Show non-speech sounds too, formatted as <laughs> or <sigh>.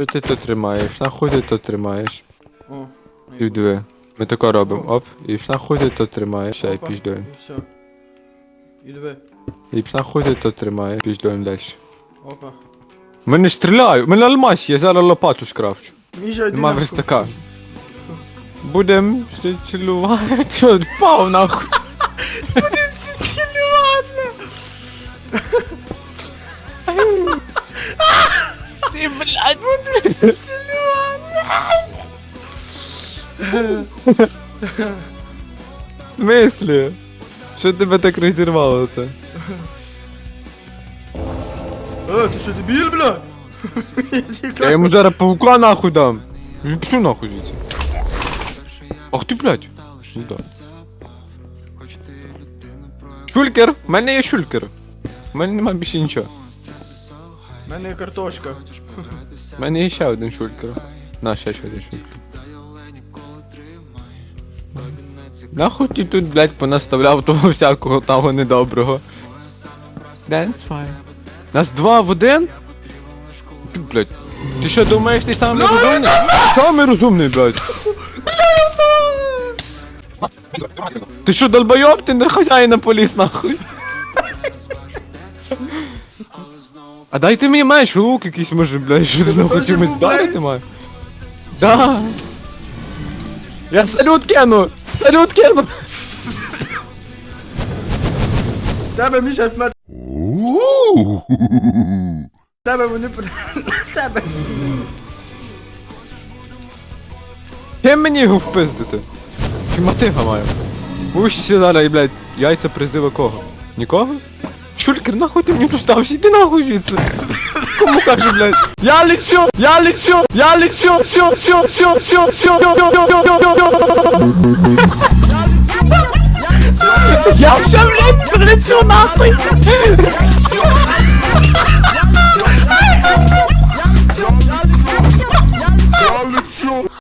Що ти тут тримаєш? Нахуй ти тут тримаєш? О, І диви. Ми тако робимо. Оп, і нахуй ти тут тримаєш. І Опа, піздуємо. І все. І диви. І нахуй ти тут тримаєш. Піздуємо далі. Опа. Мене стріляють, мене алмаз є, зараз лопату скрафчу. Міша, йди Нема нахуй. верстака. Будем. Чо, впав <laughs> нахуй. Будем всі В смислі? Що тебе так розірвало це? Е, ти що, дебіль, блядь? Я йому зараз паука нахуй дам. Пшу нахуй звідси. Ах ти, блядь. Ну да. Шулькер! В мене є шулькер. У мене нема більше нічого. У мене є картошка. У мене є ще один шулькер. На, ще ще один шулькер. Нахуй ти тут, блядь, понаставляв того всякого того недоброго. That's fine. Нас два в один? Ти, блядь. Ти що думаєш, ти самий розумний? Самий розумний, блядь. Ти що, долбойоб, ти на хазяїна поліз нахуй? А дайте мені меч, лук якийсь може, блядь, що ти нахуй чимось дати маю? Да. Я салют кину! Салют кину! Тебе, Міша, в мене. Тебе вони при- Тебе. Чим мені його впиздити? Чи мотига маю? Пусть зараз, блядь, яйця призива кого? Нікого? Чулькер, нахуй ти мені постався, іди нахуй звідси. Кому кажу, блядь? Я лечу! Я лечу! Я лечу! Все, все, все, все, все, Я все, блядь, лечу нахуй!